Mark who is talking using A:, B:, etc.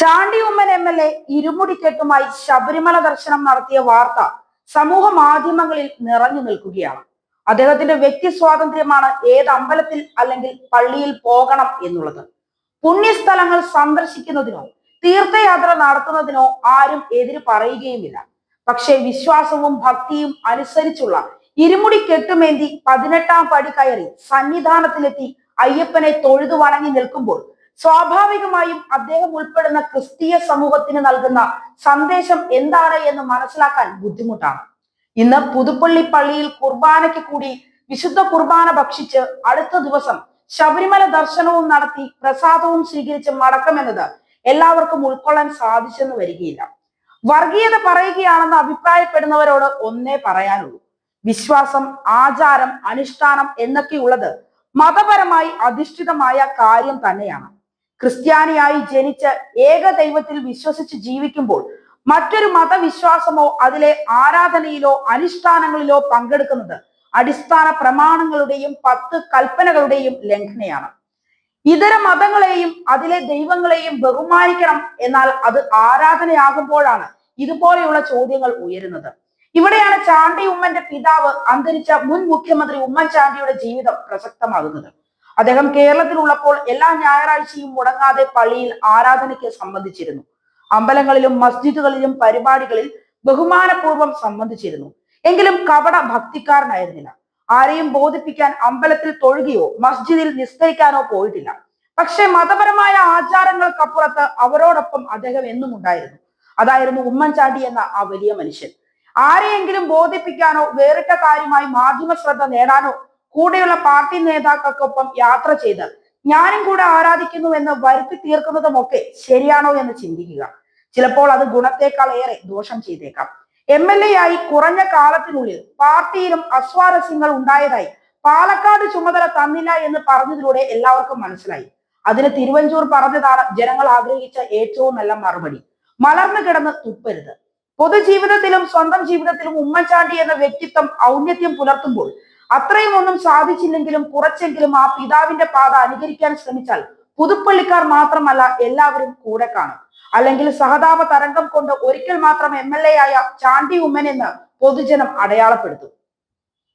A: Chandy Oommen M L A ഇരുമുടിക്കെട്ടുമായി Sabarimala ദർശനം നടത്തിയ വാർത്ത സമൂഹ മാധ്യമങ്ങളിൽ നിറഞ്ഞു നിൽക്കുകയാണ്. അദ്ദേഹത്തിന്റെ വ്യക്തി സ്വാതന്ത്ര്യമാണ് ഏത് അമ്പലത്തിൽ അല്ലെങ്കിൽ പള്ളിയിൽ പോകണം എന്നുള്ളത്. പുണ്യസ്ഥലങ്ങൾ സന്ദർശിക്കുന്നതിനോ തീർത്ഥയാത്ര നടത്തുന്നതിനോ ആരും എതിര് പറയുകയുമില്ല. പക്ഷേ വിശ്വാസവും ഭക്തിയും അനുസരിച്ചുള്ള ഇരുമുടി കെട്ടുമേന്തി പതിനെട്ടാം പടി കയറി സന്നിധാനത്തിലെത്തി അയ്യപ്പനെ തൊഴുതു വണങ്ങി നിൽക്കുമ്പോൾ സ്വാഭാവികമായും അദ്ദേഹം ഉൾപ്പെടുന്ന ക്രിസ്തീയ സമൂഹത്തിന് നൽകുന്ന സന്ദേശം എന്താണ് എന്ന് മനസ്സിലാക്കാൻ ബുദ്ധിമുട്ടാണ്. ഇന്ന് പുതുപ്പള്ളി പള്ളിയിൽ കുർബാനയ്ക്ക് കൂടി വിശുദ്ധ കുർബാന ഭക്ഷിച്ച് അടുത്ത ദിവസം ശബരിമല ദർശനവും നടത്തി പ്രസാദവും സ്വീകരിച്ച് മടക്കമെന്നത് എല്ലാവർക്കും ഉൾക്കൊള്ളാൻ സാധിച്ചെന്ന് വരികയില്ല. വർഗീയത പറയുകയാണെന്ന് അഭിപ്രായപ്പെടുന്നവരോട് ഒന്നേ പറയാനുള്ളൂ. വിശ്വാസം ആചാരം അനുഷ്ഠാനം എന്നൊക്കെയുള്ളത് മതപരമായി അധിഷ്ഠിതമായ കാര്യം തന്നെയാണ്. ക്രിസ്ത്യാനിയായി ജനിച്ച് ഏക ദൈവത്തിൽ വിശ്വസിച്ച് ജീവിക്കുമ്പോൾ മറ്റൊരു മതവിശ്വാസമോ അതിലെ ആരാധനയിലോ അനുഷ്ഠാനങ്ങളിലോ പങ്കെടുക്കുന്നത് അടിസ്ഥാന പ്രമാണങ്ങളുടെയും പത്ത് കൽപ്പനകളുടെയും ലംഘനയാണ്. ഇതര മതങ്ങളെയും അതിലെ ദൈവങ്ങളെയും ബഹുമാനിക്കണം എന്നാൽ അത് ആരാധനയാകുമ്പോഴാണ് ഇതുപോലെയുള്ള ചോദ്യങ്ങൾ ഉയരുന്നത്. ഇവിടെയാണ് ചാണ്ടി ഉമ്മന്റെ പിതാവ് അന്തരിച്ച മുൻ മുഖ്യമന്ത്രി ഉമ്മൻചാണ്ടിയുടെ ജീവിതം പ്രസക്തമാകുന്നത്. അദ്ദേഹം കേരളത്തിലുള്ളപ്പോൾ എല്ലാ ഞായറാഴ്ചയും മുടങ്ങാതെ പള്ളിയിൽ ആരാധനയ്ക്ക് സംബന്ധിച്ചിരുന്നു. അമ്പലങ്ങളിലും മസ്ജിദുകളിലും പരിപാടികളിൽ ബഹുമാനപൂർവം സംബന്ധിച്ചിരുന്നു. എങ്കിലും കപട ഭക്തിക്കാരനായിരുന്നില്ല. ആരെയും ബോധിപ്പിക്കാൻ അമ്പലത്തിൽ തൊഴുകയോ മസ്ജിദിൽ നിസ്കരിക്കാനോ പോയിട്ടില്ല. പക്ഷെ മതപരമായ ആചാരങ്ങൾക്കപ്പുറത്ത് അവരോടൊപ്പം അദ്ദേഹം എന്നും ഉണ്ടായിരുന്നു. അതായിരുന്നു ഉമ്മൻചാണ്ടി എന്ന ആ വലിയ മനുഷ്യൻ. ആരെയെങ്കിലും ബോധിപ്പിക്കാനോ വേറിട്ട കാര്യമായി മാധ്യമ ശ്രദ്ധ നേടാനോ കൂടെയുള്ള പാർട്ടി നേതാക്കൾക്കൊപ്പം യാത്ര ചെയ്ത് ഞാനും കൂടെ ആരാധിക്കുന്നു എന്ന് വരുത്തി തീർക്കുന്നതുമൊക്കെ ശരിയാണോ എന്ന് ചിന്തിക്കുക. ചിലപ്പോൾ അത് ഗുണത്തേക്കാൾ ഏറെ ദോഷം ചെയ്തേക്കാം. എം എൽ എ ആയി കുറഞ്ഞ കാലത്തിനുള്ളിൽ പാർട്ടിയിലും അസ്വാരസ്യങ്ങൾ ഉണ്ടായതായി പാലക്കാട് ചുമതല തന്നില്ല എന്ന് പറഞ്ഞതിലൂടെ എല്ലാവർക്കും മനസ്സിലായി. അതിന് തിരുവഞ്ചൂർ പറഞ്ഞതാണ് ജനങ്ങൾ ആഗ്രഹിച്ച ഏറ്റവും നല്ല മറുപടി. മലർന്നു കിടന്ന് തുപ്പരുത്. പൊതുജീവിതത്തിലും സ്വന്തം ജീവിതത്തിലും ഉമ്മൻചാണ്ടി എന്ന വ്യക്തിത്വം ഔന്നത്യം പുലർത്തുമ്പോൾ അത്രയും ഒന്നും സാധിച്ചില്ലെങ്കിലും കുറച്ചെങ്കിലും ആ പിതാവിന്റെ പാത അനുകരിക്കാൻ ശ്രമിച്ചാൽ പുതുപ്പള്ളിക്കാർ മാത്രമല്ല എല്ലാവരും കൂടെ കാണും. അല്ലെങ്കിൽ സഹതാപ തരംഗം കൊണ്ട് ഒരിക്കൽ മാത്രം എം എൽ എ ആയ ചാണ്ടി ഉമ്മൻ എന്ന് പൊതുജനം അടയാളപ്പെടുത്തും.